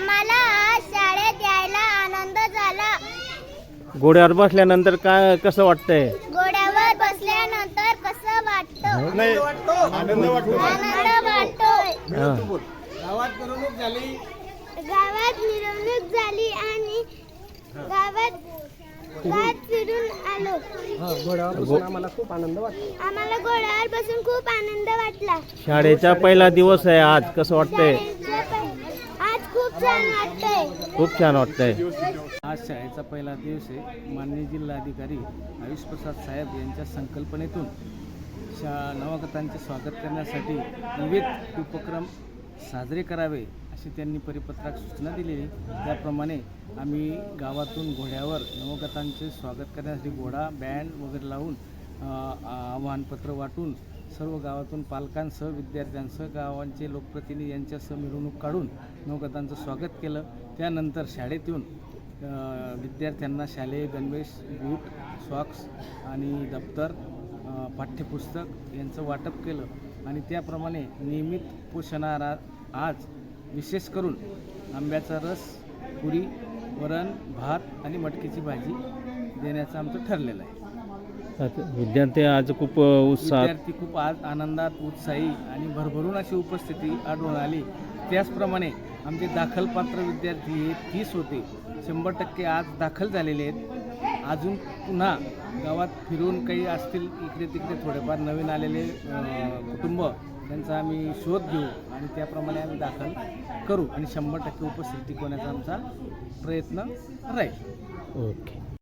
आम्हाला शाळेत यायला आनंद झाला. घोड्यावर बसल्यानंतर काय कसं वाटतंय? घोड्यावर बसल्यानंतर कसं वाटतं? आनंद वाटतो. गावात मिरवणूक झाली. गावात मिरवणूक झाली आणि गावात आम्हाला आम्हाला घोड्यावर बसून खूप आनंद वाटला. शाळेचा पहिला दिवस आहे आज. कसं वाटतंय? खूप छान वाटतंय. आज शाळेचा पहिला दिवस आहे. माननीय जिल्हाधिकारी आयुष प्रसाद साहेब यांच्या संकल्पनेतून शा नवागतांचे स्वागत करण्यासाठी विविध उपक्रम साजरे करावे अशी त्यांनी परिपत्रात सूचना दिलेली. त्याप्रमाणे आम्ही गावातून घोड्यावर नवगतांचे स्वागत करण्यासाठी घोडा बँड वगैरे लावून आव्हानपत्र वाटून सर्व गावातून पालकांसह विद्यार्थ्यांसह गावांचे लोकप्रतिनिधी यांच्यासह मिरवणूक काढून नवगतांचं स्वागत केलं. त्यानंतर शाळेत येऊन विद्यार्थ्यांना शालेय गणवेश बूट सॉक्स आणि दप्तर पाठ्यपुस्तक यांचं वाटप केलं आणि त्याप्रमाणे नियमित पोषणारा आज विशेष करून आंब्याचा रस पुरी वरण भात आणि मटकीची भाजी देण्याचं आमचं ठरलेलं आहे. विद्यार्थी आज खूप उत्साहात विद्यार्थी खूप आज आनंदात उत्साही आणि भरभरून अशी उपस्थिती आढळून आली. त्याचप्रमाणे आमचे दाखलपात्र विद्यार्थी हे तीस होते. शंभर टक्के आज दाखल झालेले आहेत. अजून पुन्हा गावात फिरून काही असतील इकडे तिकडे थोडेफार नवीन आलेले अं, कुटुंब त्यांचा आम्ही शोध घेऊ आणि त्याप्रमाणे आम्ही दाखल करू आणि शंभर टक्के उपस्थिती टिकवण्याचा आमचा प्रयत्न राहील. ओके.